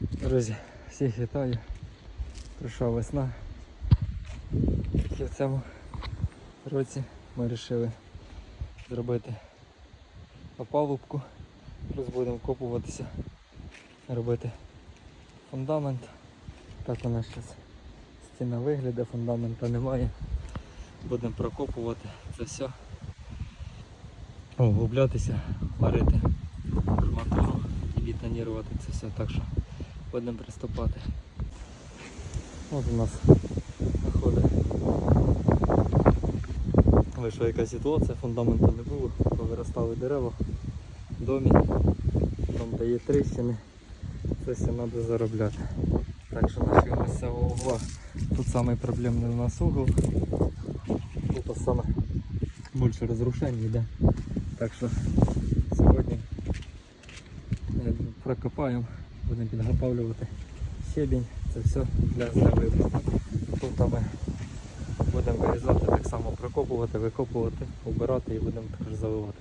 Друзі, всіх вітаю. Прийшла весна. І в цьому році ми вирішили зробити опалубку. Плюс будемо копуватися, робити фундамент. Так у нас зараз стіна виглядає, фундамента немає. Будемо прокопувати це все. Углублятися, варити арматуру і бетонувати це все. Так що будемо приступати. От у нас виходить. Вийшла якась ситуація, фундаменту не було, повиростали дерева домі, там де є тріщини, це все треба заробляти. Так що нашого місцевого угла. Тут самий проблемний у нас угол. Тут саме більше розрушень йде. Так що сьогодні прокопаємо, будемо підготовлювати щебінь, це все для заливу. Тут ми будемо вирізати, так само прокопувати, викопувати, убирати і будемо також заливати.